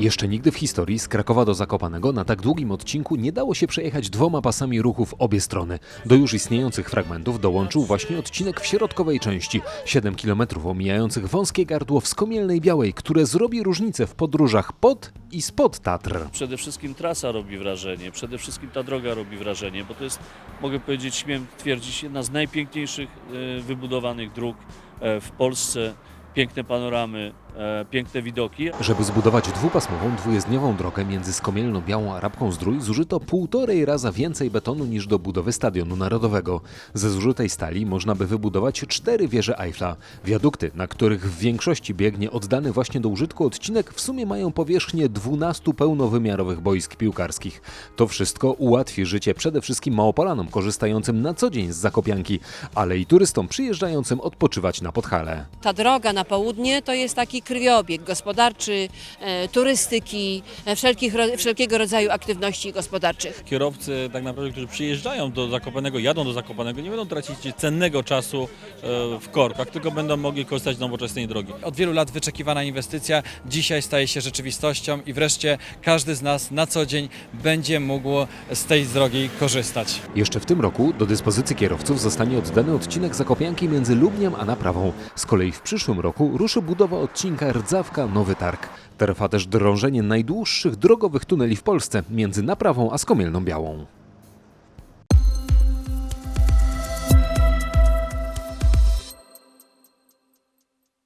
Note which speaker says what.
Speaker 1: Jeszcze nigdy w historii z Krakowa do Zakopanego na tak długim odcinku nie dało się przejechać dwoma pasami ruchu w obie strony. Do już istniejących fragmentów dołączył właśnie odcinek w środkowej części, 7 km omijających wąskie gardło w Skomielnej Białej, które zrobi różnicę w podróżach pod i spod Tatr.
Speaker 2: Przede wszystkim trasa robi wrażenie, przede wszystkim ta droga robi wrażenie, bo to jest, mogę powiedzieć, śmiem twierdzić, jedna z najpiękniejszych e, wybudowanych dróg e, w Polsce. Piękne panoramy, e, piękne widoki.
Speaker 1: Żeby zbudować dwupasmową, dwujezdniową drogę między Skomielną Białą a Rabką Zdrój zużyto półtorej raza więcej betonu niż do budowy Stadionu Narodowego. Ze zużytej stali można by wybudować cztery wieże Eiffla. Wiadukty, na których w większości biegnie oddany właśnie do użytku odcinek, w sumie mają powierzchnię 12 pełnowymiarowych boisk piłkarskich. To wszystko ułatwi życie przede wszystkim Małopolanom korzystającym na co dzień z Zakopianki, ale i turystom przyjeżdżającym odpoczywać na Podhale.
Speaker 3: Ta droga na południe to jest taki krwiobieg gospodarczy, e, turystyki, e, wszelkich, wszelkiego rodzaju aktywności gospodarczych.
Speaker 4: kierowcy tak naprawdę, którzy przyjeżdżają do Zakopanego, jadą do Zakopanego, nie będą tracić cennego czasu e, w korkach, tylko będą mogli korzystać z nowoczesnej drogi.
Speaker 5: Od wielu lat wyczekiwana inwestycja dzisiaj staje się rzeczywistością i wreszcie każdy z nas na co dzień będzie mógł z tej drogi korzystać.
Speaker 1: Jeszcze w tym roku do dyspozycji kierowców zostanie oddany odcinek Zakopianki między Lubniem a Naprawą. Z kolei w przyszłym roku ruszy budowa odcinka Rdzawka-Nowy Targ. Trwa też drążenie najdłuższych drogowych tuneli w Polsce między Naprawą a Skomielną Białą.